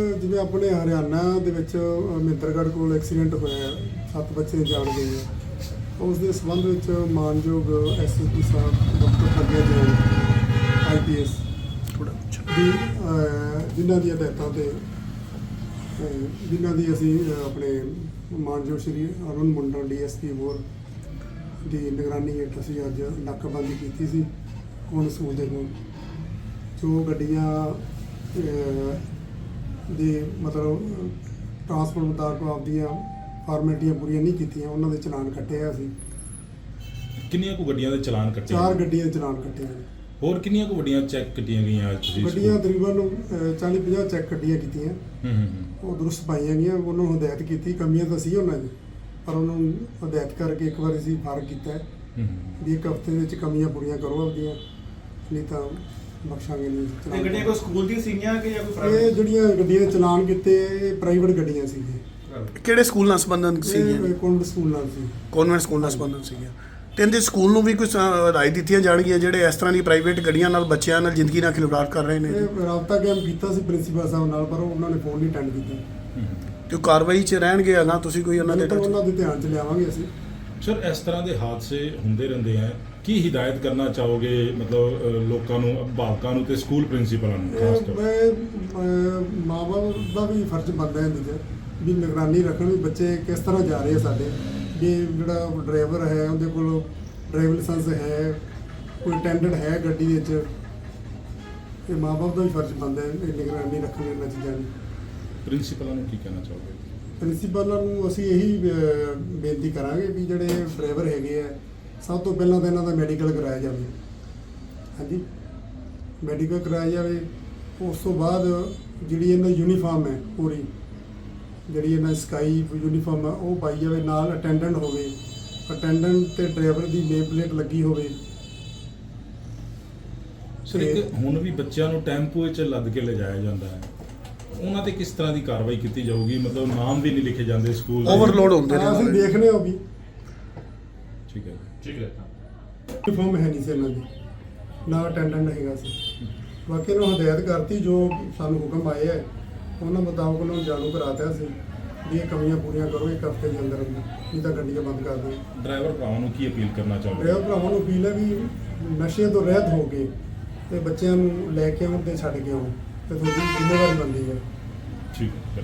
ਆਪਣੇ ਹਰਿਆਣਾ ਦੇ ਵਿੱਚ ਮਹਿੰਦਰਗੜ੍ਹ ਕੋਲ ਐਕਸੀਡੈਂਟ ਹੋਇਆ ਹੈ। ਸੱਤ ਬੱਚੇ ਜਾਣ ਗਏ ਆ ਉਸ ਦੇ ਸੰਬੰਧ ਵਿੱਚ ਮਾਨਯੋਗ ਐਸਐਸਪੀ ਸਾਹਿਬ ਡਾਕਟਰ ਪ੍ਰਗਿਆ ਜੈਨ ਆਈਪੀਐਸ ਦੀ ਜਿਨ੍ਹਾਂ ਦੀਆਂ ਹਦਾਇਤਾਂ ਤੇ ਜਿਨ੍ਹਾਂ ਦੀ ਅਸੀਂ ਆਪਣੇ ਮਾਨਯੋਗ ਸ਼੍ਰੀ ਅਰੁਣ ਮੁੰਡਾ ਡੀਐਸਪੀ ਹੋਰ ਦੀ ਨਿਗਰਾਨੀ ਹੇਠ ਅਸੀਂ ਅੱਜ ਨਾਕਾਬੰਦੀ ਕੀਤੀ ਸੀ। ਹੁਣ ਸਕੂਲ ਦੇ ਕੋਲ ਜੋ ਗੱਡੀਆਂ ਦੇ ਮਤਲਬ ਟਰਾਂਸਪੋਰਟ ਮੁਤਾਬਕ ਆਪਦੀਆਂ ਫਾਰਮੈਲਿਟੀਆਂ ਪੂਰੀਆਂ ਨਹੀਂ ਕੀਤੀਆਂ ਉਹਨਾਂ ਦੇ ਚਲਾਨ ਕੱਟੇ ਆ ਅਸੀਂ ਕਿੰਨੀਆਂ ਕੁ ਗੱਡੀਆਂ ਦੇ ਚਲਾਨ ਕੱਟੇ ਚਾਰ? ਗੱਡੀਆਂ ਦੇ ਚਲਾਨ ਕੱਟੇ ਆ ਹੋਰ ਕਿੰਨੀਆਂ ਕੁ ਵੱਡੀਆਂ ਚੈੱਕ ਕੀਤੀਆਂ ਗਈਆਂ ਅੱਜ ਤੁਸੀਂ ਗੱਡੀਆਂ ਤਕਰੀਬਨ 40 50 ਚੈੱਕ ਗੱਡੀਆਂ ਕੀਤੀਆਂ ਹੂੰ ਹੂੰ ਹੂੰ। ਉਹ ਦਰੁਸਤ ਪਾਈਆਂ ਗਈਆਂ ਉਹਨਾਂ ਨੂੰ ਹਦਾਇਤ ਕੀਤੀ ਕਮੀਆਂ ਤਾਂ ਸੀ ਉਹਨਾਂ 'ਚ ਪਰ ਉਹਨਾਂ ਨੂੰ ਹਦਾਇਤ ਕਰਕੇ ਇੱਕ ਵਾਰ ਅਸੀਂ ਫ਼ਰਕ ਕੀਤਾ ਹੈ ਹੂੰ ਹੂੰ। ਵੀ ਇੱਕ ਹਫ਼ਤੇ ਦੇ ਵਿੱਚ ਕਮੀਆਂ ਪੂਰੀਆਂ ਕਰੋ ਆਪਦੀਆਂ ਨਹੀਂ ਤਾਂ ਬਖਸ਼ਾਂਗੇ ਨਹੀਂ ਇਹ। ਗੱਡੀਆਂ ਕੋਈ ਸਕੂਲ ਦੀ ਸੀਗੀਆਂ ਕਿ ਜਾਂ ਕੋਈ ਇਹ ਜਿਹੜੀਆਂ ਗੱਡੀਆਂ ਦੇ ਚਲਾਨ ਕੀਤੇ ਇਹ ਪ੍ਰਾਈਵੇਟ ਗੱਡੀਆਂ ਸੀਗੀਆਂ। ਕਿਹੜੇ ਸਕੂਲ ਨਾਲ ਸੰਬੰਧਨ ਸੀ ਇਹ ਕੌਨਵੈਂਟ ਸਕੂਲ ਨਾਲ ਸੀ। ਕਨਵੈਂਟ ਸਕੂਲ ਨਾਲ ਸੰਬੰਧਨ ਸੀਗੀਆਂ। ਤੇ ਇਹਦੇ ਸਕੂਲ ਨੂੰ ਵੀ ਕੁਝ ਰਾਏ ਦਿੱਤੀਆਂ ਜਾਣਗੀਆਂ ਜਿਹੜੇ ਇਸ ਤਰ੍ਹਾਂ ਦੀ ਪ੍ਰਾਈਵੇਟ ਗੱਡੀਆਂ ਨਾਲ ਬੱਚਿਆਂ ਨਾਲ ਜ਼ਿੰਦਗੀ ਨਾਲ ਖਿਲਵਾੜ ਕਰ ਰਹੇ ਨੇ? ਇਹ ਰਾਬਤਾ ਕਾਇਮ ਕੀਤਾ ਸੀ ਪ੍ਰਿੰਸੀਪਲ ਸਾਹਿਬ ਨਾਲ ਪਰ ਉਹਨਾਂ ਨੇ ਫੋਨ ਨਹੀਂ ਅਟੈਂਡ ਕੀਤਾ। ਤੇ ਉਹ ਕਾਰਵਾਈ 'ਚ ਰਹਿਣਗੇ ਅਗਾਂ ਤੁਸੀਂ ਕੋਈ ਉਹਨਾਂ ਦੇ ਉਹਨਾਂ ਦੇ ਧਿਆਨ 'ਚ ਲਿਆਵਾਂਗੇ ਅਸੀਂ। ਸਰ ਇਸ ਤਰ੍ਹਾਂ ਦੇ ਹਾਦਸੇ ਹੁੰਦੇ ਰਹਿੰਦੇ ਆ। ਕੀ ਹਦਾਇਤ ਕਰਨਾ ਚਾਹੋਗੇ ਮਤਲਬ ਲੋਕਾਂ ਨੂੰ ਅਭਿਭਾਵਕਾਂ ਨੂੰ ਤੇ ਸਕੂਲ ਪ੍ਰਿੰਸੀਪਲਾਂ ਨੂੰ ਖਾਸ ਤੌਰ ਮੈਂ ਮਾਪੇ ਦਾ ਵੀ ਫਰਜ਼ ਬਣਦਾ ਹੈ 'ਚ ਵੀ ਨਿਗਰਾਨੀ ਰੱਖਣ ਵੀ ਬੱਚੇ ਕਿਸ ਤਰ੍ਹਾਂ ਜਾ ਰਹੇ ਆ ਸਾਡੇ। ਵੀ ਜਿਹੜਾ ਡਰਾਈਵਰ ਹੈ ਉਹਦੇ ਕੋਲ ਡਰਾਈਵਰ ਲਾਇਸੈਂਸ ਹੈ ਕੋਈ ਅਟੈਂਡੈਂਟ ਹੈ ਗੱਡੀ ਵਿੱਚ ਇਹ ਮਾਪੇ ਦਾ ਵੀ ਫਰਜ਼ ਬਣਦਾ ਹੈ ਇਹ ਨਿਗਰਾਨੀ ਰੱਖਣ ਇਹਨਾਂ ਚੀਜ਼ਾਂ ਦੀ ਪ੍ਰਿੰਸੀਪਲਾਂ ਨੂੰ ਕੀ ਕਹਿਣਾ ਚਾਹੋਗੇ? ਪ੍ਰਿੰਸੀਪਲਾਂ ਨੂੰ ਅਸੀਂ ਇਹੀ ਅਹ, ਬੇਨਤੀ ਕਰਾਂਗੇ ਵੀ ਜਿਹੜੇ ਡਰਾਈਵਰ ਹੈਗੇ ਆ ਸਭ ਤੋਂ ਪਹਿਲਾਂ ਤਾਂ ਇਹਨਾਂ ਦਾ ਮੈਡੀਕਲ ਕਰਾਇਆ ਜਾਵੇ। ਹਾਂਜੀ? ਮੈਡੀਕਲ ਕਰਾਇਆ ਜਾਵੇ ਉਸ ਤੋਂ ਬਾਅਦ ਜਿਹੜੀ ਇਹਨਾਂ ਦੀ ਯੂਨੀਫਾਰਮ ਹੈ ਪੂਰੀ ਜਿਹੜੀ ਇਹਨਾਂ ਦੀ ਸਕਾਈ ਯੂਨੀਫਾਰਮ ਹੈ ਉਹ ਪਾਈ ਜਾਵੇ ਨਾਲ ਅਟੈਂਡੈਂਟ ਹੋਵੇ ਅਟੈਂਡੈਂਟ ਤੇ ਡਰਾਈਵਰ ਦੀ ਨੇਮ ਪਲੇਟ ਲੱਗੀ ਹੋਵੇ। ਸਰ ਇੱਕ ਹੁਣ ਵੀ ਬੱਚਿਆਂ ਨੂੰ ਟੈਂਪੂ ਵਿੱਚ ਲੱਦ ਕੇ ਲਿਜਾਇਆ ਜਾਂਦਾ ਹੈ। ਉਹਨਾਂ ਤੇ ਕਿਸ ਤਰ੍ਹਾਂ ਦੀ ਕਾਰਵਾਈ ਕੀਤੀ ਜਾਊਗੀ? ਮਤਲਬ ਨਾਮ ਵੀ ਨਹੀਂ ਲਿਖੇ ਜਾਂਦੇ ਸਕੂਲ ਦੇ। ਓਵਰਲੋਡ ਹੁੰਦੇ ਹਾਂ, ਅਸੀਂ ਨੇ ਦੇਖਨੇ ਹੋ ਵੀ। ਠੀਕ ਹੈ ਠੀਕ ਹੈ ਯੂਨੀਫਾਰਮ ਹੈ ਨਹੀਂ ਸੀ ਇਹਨਾਂ ਦੀ। ਨਾ ਅਟੈਂਡੈਂਟ ਹੈਗਾ ਸੀ। ਬਾਕੀ ਨੂੰ ਹਦਾਇਤ ਕਰਤੀ ਜੋ ਸਾਨੂੰ ਹੁਕਮ ਆਏ ਹੈ ਉਹਨਾਂ ਮੁਤਾਬਕ ਉਹਨਾਂ ਨੂੰ ਜਾਣੂ ਕਰਾਤਾ ਸੀ ਵੀ ਇਹ ਕਮੀਆਂ ਪੂਰੀਆਂ ਕਰੋ ਇੱਕ ਹਫ਼ਤੇ ਦੇ ਅੰਦਰ ਅੰਦਰ। ਨਹੀਂ ਤਾਂ ਗੱਡੀਆਂ ਬੰਦ ਕਰ ਦਿਓ ਡਰਾਈਵਰ ਭਰਾਵਾਂ ਨੂੰ ਕੀ ਅਪੀਲ ਕਰਨਾ ਚਾਹੋਗੇ? ਡਰਾਈਵਰ ਭਰਾਵਾਂ ਨੂੰ ਅਪੀਲ ਹੈ ਵੀ ਨਸ਼ੇ ਤੋਂ ਰਹਿਤ ਹੋ ਕੇ ਤੇ ਬੱਚਿਆਂ ਨੂੰ ਲੈ ਕੇ ਆਉਣ ਤੇ ਛੱਡ ਕੇ ਆਉਣ। ਤੇ ਤੁਹਾਡੀ ਜ਼ਿੰਮੇਵਾਰੀ ਬਣਦੀ ਹੈ। ਠੀਕ ਹੈ।